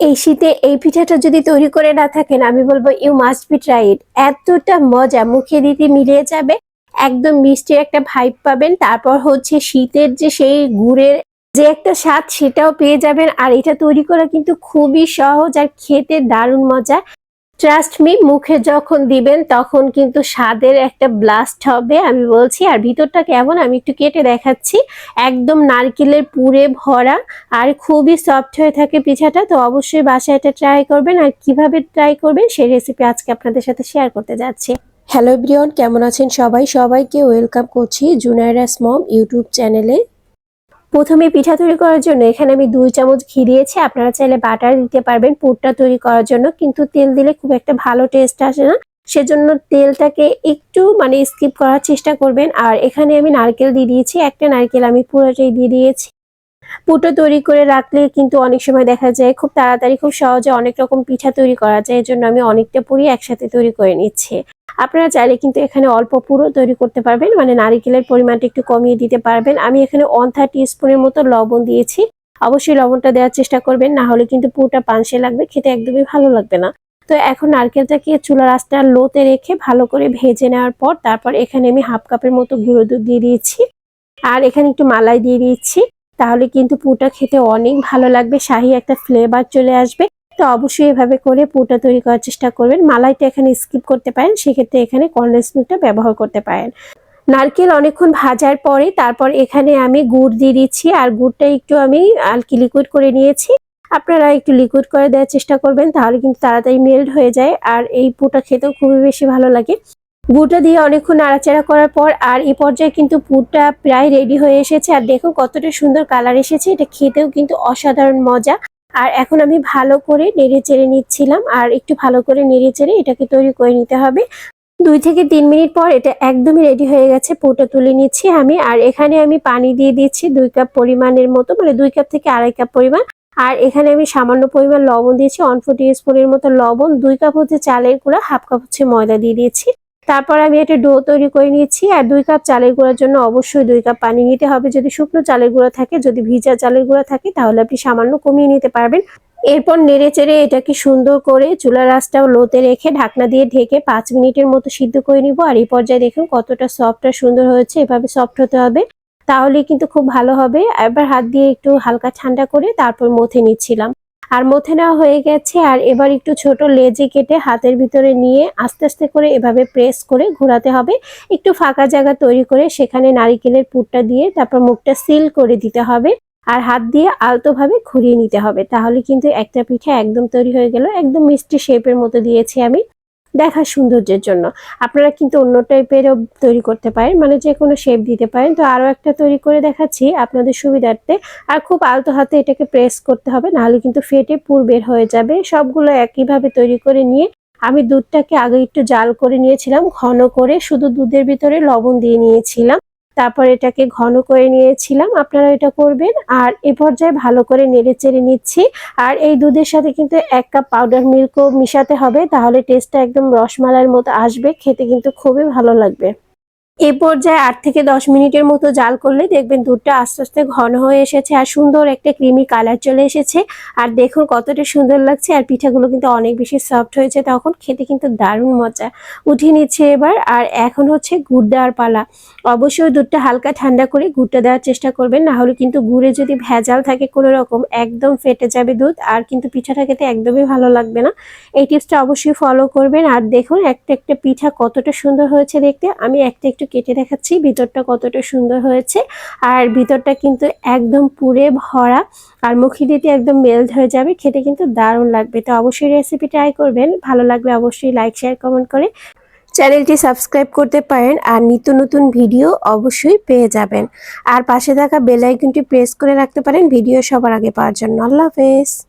এই শীতে এই পিঠাটা যদি তৈরি করে না থাকেন, আমি বলব you must be try it এতটা মজা, মুখে দিতে মিলিয়ে যাবে, একদম মিষ্টি একটা ভাইব পাবেন। তারপর হচ্ছে শীতের যে সেই গুড়ের যে একটা স্বাদ, সেটাও পেয়ে যাবেন। আর এটা তৈরি করা কিন্তু খুবই সহজ আর খেতে দারুণ মজা। ট্রাস্ট মি মুখে যখন দিবেন তখন কিন্তু স্বাদের একটা ব্লাস্ট হবে, আমি বলছি। আর ভিতরটা কেমন? আমি একটু কেটে দেখাচ্ছি। একদম নারকেলের পুরে ভরা আর খুবই সফট হয়ে থাকে পিঠাটা, তো অবশ্যই বাসায় এটা ট্রাই করবেন। আর কীভাবে ট্রাই করবেন সেই রেসিপি আজকে আপনাদের সাথে শেয়ার করতে যাচ্ছি। হ্যালো ব্রিয়ন কেমন আছেন সবাই? সবাইকে ওয়েলকাম করছি জুনায়রাস মম ইউটিউব চ্যানেলে প্রথমে পিঠা তৈরি করার জন্য এখানে আমি দুই চামচ ঘি দিয়েছি। আপনারা চাইলে বাটার দিতে পারবেন, পুরটা তৈরি করার জন্য। কিন্তু তেল দিলে খুব একটা ভালো টেস্ট আসে না। সেজন্য তেলটাকে একটু মানে স্কিপ করার চেষ্টা করবেন। আর এখানে আমি নারকেল দিয়ে দিয়েছি। একটা নারকেল আমি পুরোটাই দিয়ে দিয়েছি। পুটো তৈরি করে রাখলে কিন্তু অনেক সময় দেখা যায় খুব তাড়াতাড়ি, খুব সহজে অনেক রকম পিঠা তৈরি করা যায়। এর জন্য আমি অনেকটা পুরি একসাথে তৈরি করে নিচ্ছি। আপনারা চাইলে কিন্তু এখানে অল্প পুরো তৈরি করতে পারবেন মানে নারিকেলের পরিমাণটা একটু কমিয়ে দিতে পারবেন। আমি এখানে ওয়ান থার্টি স্পুনের মতো লবণ দিয়েছি। অবশ্যই লবণটা দেওয়ার চেষ্টা করবেন, না হলে কিন্তু পুরোটা পানসে লাগবে, খেতে একদমই ভালো লাগবে না। তো এখন নারকেলটাকে চুলার আঁচটা লোতে রেখে ভালো করে ভেজে নেওয়ার পর তারপর এখানে আমি হাফ কাপের মতো গুঁড়ো দুধ দিয়ে দিয়েছি। আর এখানে একটু মালাই দিয়ে দিয়েছি। তাহলে কিন্তু পুটা খেতে অনেক ভালো লাগবে। শাহি একটা ফ্লেভার চলে আসবে। তো অবশ্যই এভাবে করে পুটা তৈরি করার চেষ্টা করবেন। মালাইটা এখানে স্কিপ করতে পারেন। সেক্ষেত্রে এখানে কন্ডেন্স মিল্কটা ব্যবহার করতে পারেন। নারকেল অনেকক্ষণ ভাজার পরে তারপর এখানে আমি গুড় দিয়ে দিচ্ছি। আর গুড়টা একটু আমি আলকি লিকুইড করে নিয়েছি। আপনারা একটু লিকুইড করে দেওয়ার চেষ্টা করবেন, তাহলে কিন্তু তাড়াতাড়ি মেল্ট হয়ে যায়। আর এই পুরটা খেতেও খুবই বেশি ভালো লাগে। গুড়টা দিয়ে অনেকক্ষণ নাড়াচাড়া করার পর আর এ পর্যায়ে কিন্তু পুরটা প্রায় রেডি হয়ে এসেছে। আর দেখো কতটা সুন্দর কালার এসেছে। এটা খেতেও কিন্তু অসাধারণ মজা। আর এখন আমি ভালো করে নেড়ে চেড়ে নিচ্ছিলাম। আর একটু ভালো করে নেড়ে চেড়ে এটাকে তৈরি করে নিতে হবে। দুই থেকে তিন মিনিট পর এটা একদমই রেডি হয়ে গেছে। পুরোটা তুলে নিচ্ছি আমি। আর এখানে আমি পানি দিয়ে দিচ্ছি দুই কাপ পরিমাণের মতো মানে দুই কাপ থেকে আড়াই কাপ পরিমাণ। আর এখানে আমি সামান্য পরিমাণ লবণ দিয়েছি। ওয়ান ফোর্টি স্পুনের মতো লবণ। দুই কাপ হচ্ছে চালের গুঁড়া হাফ কাপ হচ্ছে ময়দা দিয়ে দিয়েছি। তারপর আমি একটা ডো তৈরি করে নিয়েছি আর দুই কাপ চালের গুঁড়ার জন্য অবশ্যই দুই কাপ পানি নিতে হবে। যদি শুকনো চালের গুঁড়া থাকে, যদি ভিজা চালের গুঁড়া থাকে, তাহলে আপনি সামান্য কমিয়ে নিতে পারবেন। এরপর নেড়ে চেড়ে এটাকে সুন্দর করে চুলার আঁচটাও লোতে রেখে ঢাকনা দিয়ে ঢেকে পাঁচ মিনিটের মতো সিদ্ধ করে নিব। আর এই পর্যায়ে দেখুন কতটা সফট আর সুন্দর হয়েছে, এভাবে সফট হতে হবে। তাহলে কিন্তু খুব ভালো হবে। এবার হাত দিয়ে একটু হালকা ঠান্ডা করে তারপর মথে নিচ্ছিলাম। আর মথে নেওয়া হয়ে গেছে, আর এবার একটু ছোট লেজে কেটে হাতের ভিতরে নিয়ে আস্তে আস্তে করে এভাবে প্রেস করে ঘোরাতে হবে। একটু ফাঁকা জায়গা তৈরি করে সেখানে নারিকেলের পুরটা দিয়ে তারপর মুখটা সিল করে দিতে হবে আর হাত দিয়ে আলতোভাবে ঘুরিয়ে নিতে হবে। তাহলে কিন্তু একটা পিঠা একদম তৈরি হয়ে গেল, একদম মিষ্টি শেপের মতো দিয়েছি আমি। দেখার সৌন্দর্যের জন্য। আপনারা কিন্তু অন্য টাইপেরও তৈরি করতে পারেন মানে যে কোনো শেপ দিতে পারেন। তো আরও একটা তৈরি করে দেখাচ্ছি আপনাদের সুবিধার্থে। আর খুব আলতো হাতে এটাকে প্রেস করতে হবে, নাহলে কিন্তু ফেটে পুর বের হয়ে যাবে। সবগুলো একইভাবে তৈরি করে নিয়ে আমি দুধটাকে আগে একটু জাল করে নিয়েছিলাম, ঘন করে, শুধু দুধের ভিতরে লবণ দিয়ে নিয়েছিলাম। তারপর এটাকে ঘন করে নিয়েছিলাম, আপনারা এটা করবেন। আর এ পর্যায়ে ভালো করে নেড়ে চেড়ে নিচ্ছি। আর এই দুধের সাথে কিন্তু এক কাপ পাউডার মিল্কও মিশাতে হবে, তাহলে টেস্টটা একদম রসমালাইয়ের মতো আসবে, খেতে কিন্তু খুবই ভালো লাগবে। এ পর্যায়ে আট থেকে দশ মিনিটের মতো জাল করলে দেখবেন দুধটা আস্তে আস্তে ঘন হয়ে এসেছে আর সুন্দর একটা ক্রিমি কালার চলে এসেছে। আর দেখুন কতটা সুন্দর লাগছে আর পিঠাগুলো কিন্তু অনেক বেশি সফট হয়েছে তখন। খেতে কিন্তু দারুণ মজা। উঠিয়ে নিচ্ছে এবার আর এখন হচ্ছে গুড় দেওয়ার পালা। অবশ্যই দুধটা হালকা ঠান্ডা করে গুড়টা দেওয়ার চেষ্টা করবেন, না হলে কিন্তু গুড়ে যদি ভেজাল থাকে কোনো রকম, একদম ফেটে যাবে দুধ আর কিন্তু পিঠাটা খেতে একদমই ভালো লাগবে না। এই টিপসটা অবশ্যই ফলো করবেন। আর দেখুন একটা একটা পিঠা কতটা সুন্দর হয়েছে দেখতে। আমি একটা একটু কেটে দেখাচ্ছি। ভিতরটা কতটা সুন্দর হয়েছে। আর ভিতরটা কিন্তু একদম পুরে ভরা আর মুখে দিতে একদম মেল্ট হয়ে যাবে। খেতে কিন্তু দারুণ লাগবে। তো অবশ্যই রেসিপি ট্রাই করবেন। ভালো লাগবে অবশ্যই লাইক শেয়ার কমেন্ট করে চ্যানেলটি সাবস্ক্রাইব করতে পারেন আর নিত্য নতুন ভিডিও অবশ্যই পেয়ে যাবেন। আর পাশে থাকা বেল আইকনটি প্রেস করে রাখতে পারেন ভিডিও সবার আগে পাওয়ার জন্য। আল্লাহ হাফেজ।